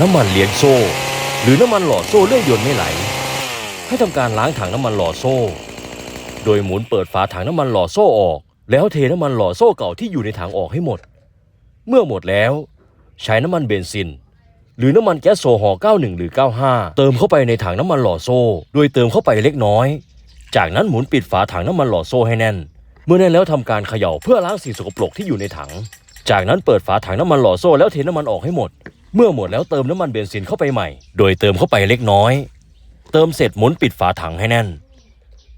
น้ำมันเลี้ยงโซ่ หรือน้ำมันหล่อโซ่เลื่อยยนต์ไม่ไหล ให้ทำการล้างถังน้ำมันหล่อโซ่ โดยหมุนเปิดฝาถังน้ำมันหล่อโซ่ออก แล้วเทน้ำมันหล่อโซ่เก่าที่อยู่ในถังออกให้หมด เมื่อหมดแล้ว ใช้น้ำมันเบนซิน หรือน้ำมันแก๊สโซฮอล์91 หรือ 95 เติมเข้าไปในถังน้ำมันหล่อโซ่ โดยเติมเข้าไปเล็กน้อย จากนั้นหมุนปิดฝาถังน้ำมันหล่อโซ่ให้แน่น เมื่อแน่นแล้วทำการเขย่าเพื่อล้างสิ่งสกปรกที่อยู่ในถัง จากนั้นเปิดฝาถังน้ำมันหล่อโซ่แล้วเทน้ำมันออกให้หมด เมื่อหมดแล้วเติมน้ำมันเบนซินเข้าไปใหม่ โดยเติมเข้าไปเล็กน้อย เติมเสร็จหมุนปิดฝาถังให้แน่น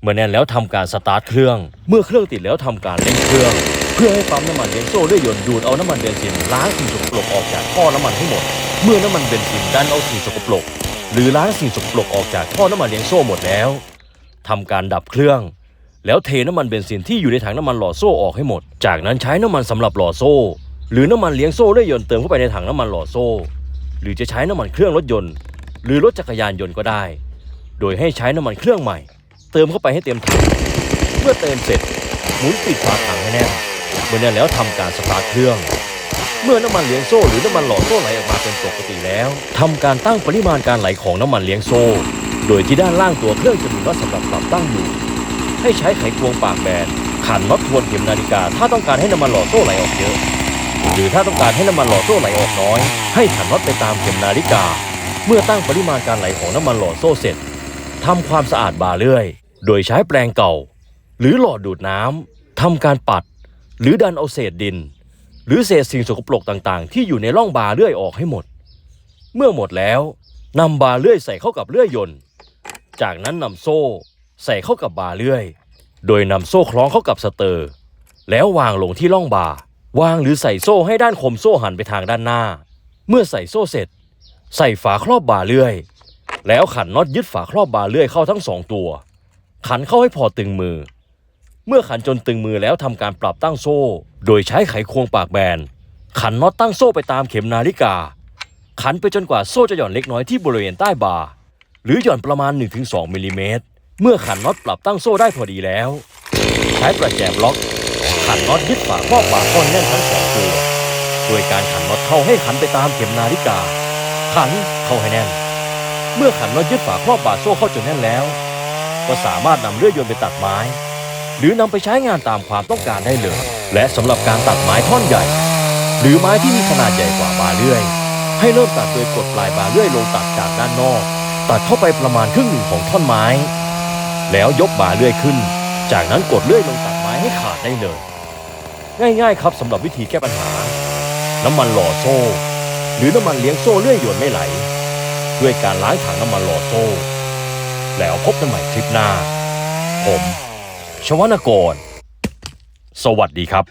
เมื่อแน่นแล้วทำการสตาร์ทเครื่อง เมื่อเครื่องติดแล้วทำการเร่งเครื่อง เพื่อให้ปั๊มน้ำมันเลี้ยงโซ่เลื่อยยนต์ดูดเอาน้ำมันเบนซินล้างสิ่งสกปรกออกจากท่อน้ำมันให้หมด เมื่อน้ำมันเบนซินดันเอาสิ่งสกปรกหรือล้างสิ่งสกปรกออกจากท่อน้ำมันเลี้ยงโซ่หมดแล้วทำการดับเครื่อง แล้วเทน้ำมันเบนซินที่อยู่ในถังน้ำมันหล่อโซ่ออกให้หมด จากนั้นใช้น้ำมันสำหรับหล่อโซ่ หรือน้ำมันเลี้ยงโซ่เลื่อยยนต์เติมเข้าไปในถังน้ำมันหล่อโซ่ หรือจะใช้น้ำมันเครื่องรถยนต์ หรือรถจักรยานยนต์ก็ได้ โดยให้ใช้น้ำมันเครื่องใหม่ เติมเข้าไปให้เต็มถังเมื่อเติมเสร็จหมุนปิดฝาถังให้แน่นเมื่อแน่นแล้วทำการสตาร์ทเครื่อง เมื่อน้ำมันเลี้ยงโซ่หรือน้ำมันหล่อโซ่ไหลออกมาเป็นปกติแล้วทำการตั้งปริมาณการไหลของน้ำมันเลี้ยงโซ่ โดยที่ด้านล่างตัวเครื่องจะมีน็อตสำหรับปรับตั้งอยู่ ให้ใช้ไขควงปากแบนขันน็อตทวนเข็มนาฬิกา ถ้าต้องการให้น้ำมันหล่อโซ่ไหลออกเยอะ หรือถ้าต้องการให้น้ำมันหล่อโซ่ไหลออกน้อย ให้ขันน็อตไปตามเข็มนาฬิกา เมื่อตั้งปริมาณการไหลของน้ำมันหล่อโซ่เสร็จทำความสะอาดบาเลื่อย โดยใช้แปรงเก่า หรือหลอดดูดน้ำทำการปัด หรือดันเอาเศษดิน หรือเศษสิ่งสกปรกต่างๆ ที่อยู่ในร่องบาเลื่อยออกให้หมด เมื่อหมดแล้วนำบาเลื่อยใส่เข้ากับเลื่อยยนต์ จากนั้นนำโซ่ใส่เข้ากับบาเลื่อย โดยนำโซ่คล้องเข้ากับสเตอร์ แล้ววางลงที่ร่องบา วางหรือใส่โซ่ให้ด้านคมโซ่หันไปทางด้านหน้า เมื่อใส่โซ่เสร็จ ใส่ฝาครอบบาร์เลื่อย แล้วขันน็อตยึดฝาครอบบาร์เลื่อยเข้าทั้งสองตัว ขันเข้าให้พอตึงมือ เมื่อขันจนตึงมือแล้วทำการปรับตั้งโซ่ โดยใช้ไขควงปากแบน ขันน็อตตั้งโซ่ไปตามเข็มนาฬิกา ขันไปจนกว่าโซ่จะหย่อนเล็กน้อยที่บริเวณใต้บาร์หรือหย่อนประมาณ 1-2มิลลิเมตรเมื่อขันน็อตปรับตั้งโซ่ได้พอดีแล้ว ใช้ประแจบล็อก ขันน็อตยึดฝาครอบบาร์ก้อนแน่นทั้งสองตัวโดยการขันน็อตเข้าให้ขันไปตามเข็มนาฬิกา ขันเข้าให้แน่น เมื่อขันน็อตยึดฝาครอบบาโซ่เข้าจนแน่นแล้ว ก็สามารถนำเลื่อยยนต์ไปตัดไม้ หรือนำไปใช้งานตามความต้องการได้เลย และสำหรับการตัดไม้ท่อนใหญ่ หรือไม้ที่มีขนาดใหญ่กว่าบาเลื่อย ให้เริ่มตัดโดยกดปลายบาเลื่อยลงตัดจากด้านนอก ตัดเข้าไปประมาณครึ่งหนึ่งของท่อนไม้ แล้วยกบาเลื่อยขึ้น จากนั้นกดเลื่อยลงตัดไม้ให้ขาดได้เลย ง่ายๆครับสำหรับวิธีแก้ปัญหา น้ำมันหล่อโซ่ หรือน้ำมันเลี้ยงโซ่เลื่อยยวนไม่ไหล ด้วยการล้างถังน้ำมันหล่อโซ่ แล้วพบกันใหม่คลิปหน้า ผม ชวนกร สวัสดีครับ